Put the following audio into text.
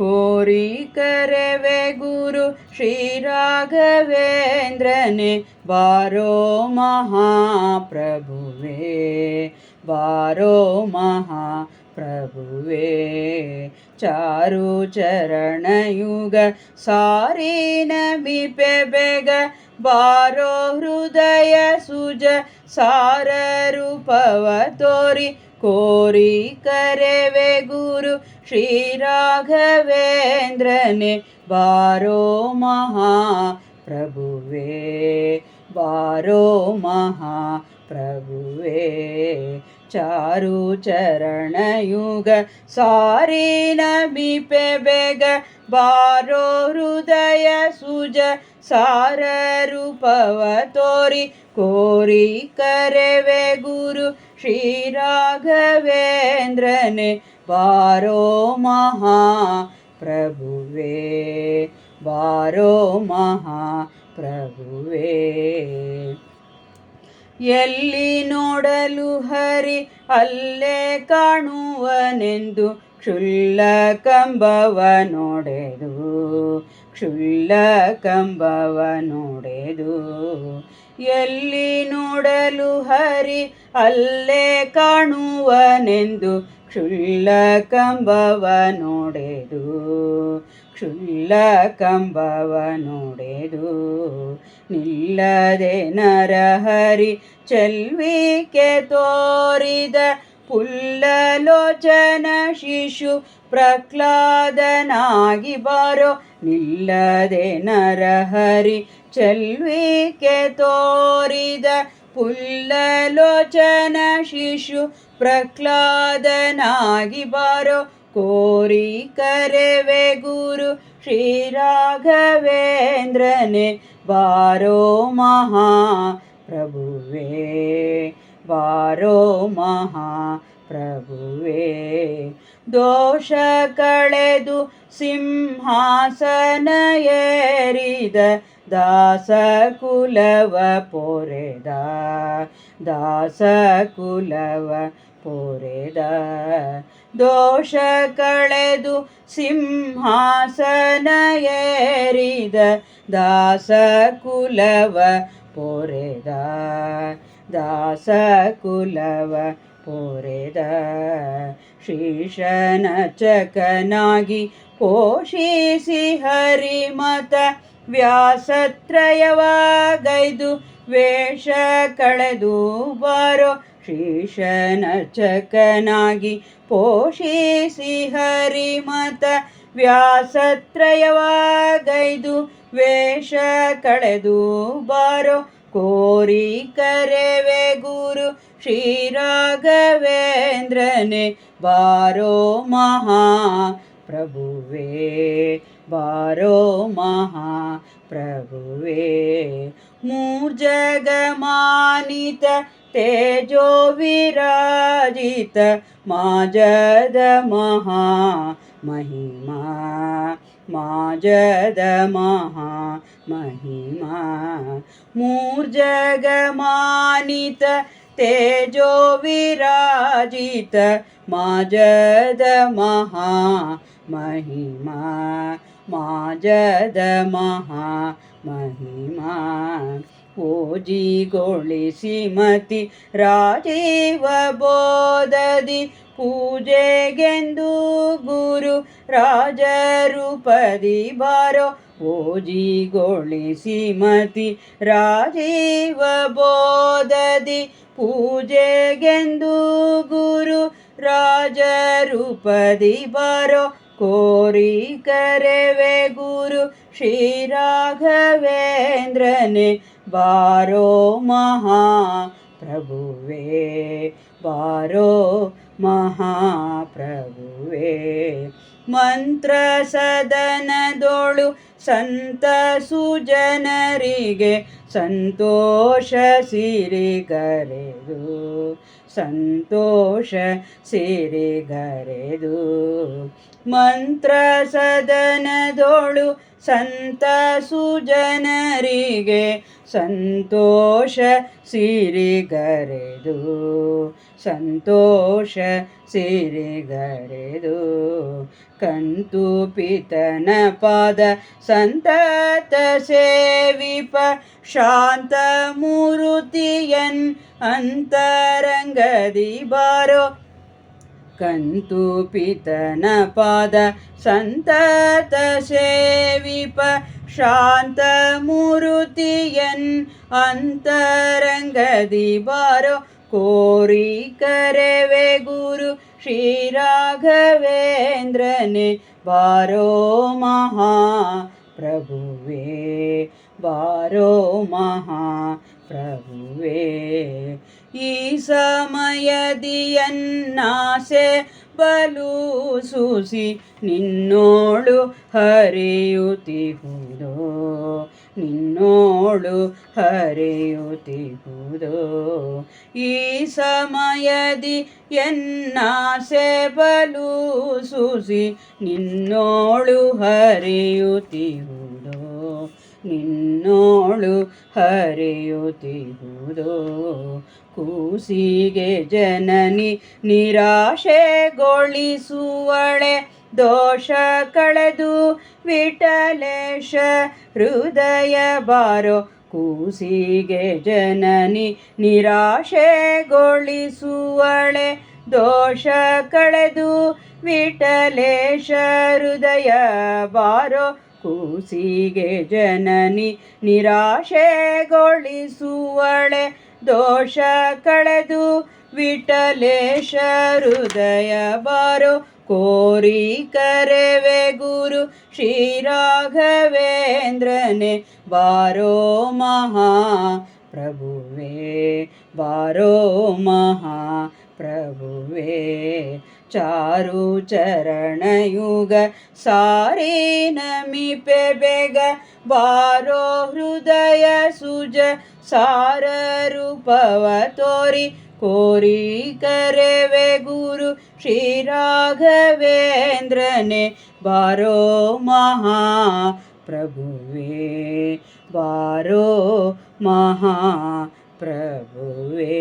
कोरि करवे गुरु श्रीराघवेन्द्रने वारो महाप्रभुवे वारो महा प्रभुवे चारु चरणयुग सारि न मिपेबे गारो हृदय सुज साररूपवतोरि கோரி கரவே குரு ஸ்ரீ ராகவேந்திரனே வாரோ மகா பிரபுவே வாரோ மகா प्रभुवे चारुचरणयुग चरणयुग सारि बेग वारो हृदय सुज सारूपवतोरि कोरि करवे गुरु श्रीराघवेन्द्रने बारो महा प्रभुवे बारो महा प्रभुवे ಎಲ್ಲಿ ನೋಡಲು ಹರಿ, ಅಲ್ಲೇ ಕಾಣುವನೆಂದು ಕ್ಷುಲ್ಲ ಕಂಬವ ನೋಡೆದು ಕ್ಷುಲ್ಲ ಕಂಬವ ನೋಡೆದು ಎಲ್ಲಿ ನೋಡಲು ಹರಿ, ಅಲ್ಲೇ ಕಾಣುವನೆಂದು ಕ್ಷುಲ್ಲ ಕಂಬವ ನೋಡೆದು ಕ್ಷುಲ್ಲ ಕಂಬವ ನೋಡೆದು ನಿಲ್ಲದೆ ನರಹರಿ ಚಲ್ವಿಕೆ ತೋರಿದ ಪುಲ್ಲಲೋಚನ ಶಿಶು ಪ್ರಹ್ಲಾದನಾಗಿ ಬಾರೋ ನಿಲ್ಲದೆ ನರಹರಿ ಚಲ್ವಿಕೆ ತೋರಿದ ಪುಲ್ಲಲೋಚನ ಶಿಶು ಪ್ರಹ್ಲಾದನಾಗಿ ಬಾರೋ ಕೋರಿ ಕರೆವೆ ಗುರು ಶ್ರೀರಾಘವೇಂದ್ರನೆ ಬಾರೋ ಮಹಾ ಪ್ರಭುವೇ ಬಾರೋ ಮಹಾ ಪ್ರಭುವೇ ದೋಷ ಕಳೆದು ಸಿಂಹಾಸನ ಏರಿದ ದಾಸ ಕುಲವ ಪೊರೆದ ದಾಸ ಕುಲವ ಪೊರೆದ ದೋಷ ಕಳೆದು ಸಿಂಹಾಸನ ಏರಿದ ದಾಸ ಕುಲವ ಪೊರೆದ ದಾಸ ಕುಲವ ಪೊರೆದ. ಶೀಶನ ಚಕನಾಗಿ ಪೋಷಿಸಿ ಹರಿಮತ ವ್ಯಾಸತ್ರಯವಾಗೈದು, ವೇಷ ಕಳೆದು ಬಾರೋ ಶೀಶನ ಚಕನಾಗಿ ಪೋಷಿಸಿ ಹರಿಮತ ವ್ಯಾಸತ್ರಯವಾಗೈದು, ವೇಷ ಕಳೆದು ಬಾರೋ ಕೋರಿ ಕರೆವೆ ಗುರು ಶ್ರೀರಾಘವೇಂದ್ರನೇ ಬಾರೋ ಮಹಾ ಪ್ರಭುವೇ ಬಾರೋ ಮಹಾ ಪ್ರಭುವೇ ಮೂರ್ಜಗಮಾನಿತ तेजो विराजित ेजो विराजीत महिमा मही मदमहा महिमा। मूर्जगमानित तेजो विराजीत महिमा महीमा जा महिमा। ಓಜಿಗೊಳಿಸಿ ಮತಿ ರಾಜೀವ ಬೋಧದಿ ಪೂಜೆಗೆಂದು ಗುರು ರಾಜರೂಪದಿ ಬಾರೋ ಓಜಿಗೊಳಿಸಿ ಮತಿ ರಾಜೀವ ಬೋಧದಿ ಪೂಜೆಗೆಂದು ಗುರು ರಾಜರೂಪದಿ ಬಾರೋ ಕೋರಿ ಕರೆವೆ ಗುರು ಶ್ರೀರಾಘವೇಂದ್ರನೆ ಬಾರೋ महा महाप्रभुवे बारो महाप्रभुवे। मन्त्रसदनदोळु ಸಂತ ಸುಜನರಿಗೆ ಸಂತೋಷ ಸಿರಿಗರೆದು ಸಂತೋಷ ಸಿರಿಗರೆದು. ಮಂತ್ರ ಸದನದೋಳು ಸಂತ ಸುಜನರಿಗೆ ಸಂತೋಷ ಸಿರಿಗರೆದು ಸಂತೋಷ ಸಿರಿಗರೆದು. ಕಂತು ಪಿತನ ಪಾದ ಸಂತತ ಸೇವಿಪ ಶಾಂತ ಮೂರುತಿಯನ್ ಅಂತರಂಗದಿ ಬಾರೋ ಕಂತು ಪಿತನ ಪಾದ ಸಂತತ ಸೇವಿಪ ಶಾಂತ ಮೂರುತಿಯನ್ ಅಂತರಂಗದಿ ಬಾರೋ ಕೋರಿ ಕರೆವೆ ಗುರು ಶ್ರೀ ರಾಘವೇಂದ್ರನೆ ಬಾರೋ ಮಹಾ ಪ್ರಭುವೇ ಬಾರೋ ಮಹಾ ಪ್ರಭುವೇ ಈ ಸಮಯದಿಯನ್ನಾಸೆ ಬಲು ಸೂಸಿ ನಿನ್ನೋಳು ಹರಿಯುತ್ತಿಹುದೋ. ನಿನ್ನೋಳು ಹರಿಯುತ್ತಿಹುದೋ ಈ ಸಮಯದಿ ಎನ್ನ ಸೇಬಲು ಸುಸಿ ನಿನ್ನೋಳು ಹರಿಯುತ್ತಿಹುದೋ ನಿನ್ನೋಳು ಹರಿಯುತ್ತಿಹುದೋ ಕೂಸಿಗೆ ಜನನಿ ನಿರಾಶೆಗೊಳಿಸುವಳೆ ದೋಷ ಕಳೆದು ವಿಠಲೇಶ ಹೃದಯ ಬಾರೋ ಕೂಸಿಗೆ ಜನನಿ ನಿರಾಶೆಗೊಳಿಸುವಳೆ. ದೋಷ ಕಳೆದು ವಿಠಲೇಶ ಹೃದಯ ಬಾರೋ ಕೂಸಿಗೆ ಜನನಿ ನಿರಾಶೆಗೊಳಿಸುವಳೆ. ದೋಷ ಕಳೆದು ವಿಠಲೇಶ ಹೃದಯ ಬಾರೋ कोरि करे वे गुरु श्रीराघवेन्द्रने वारो महा प्रभुवे वारो महा प्रभुवे चारु चरणयुग सारिनमिपवेग वारो हृदय सुज साररूपवतोरि कोरी करे वे गुरु श्रीराघवेन्द्रे बारो महा प्रभुवे बारो महा प्रभुवे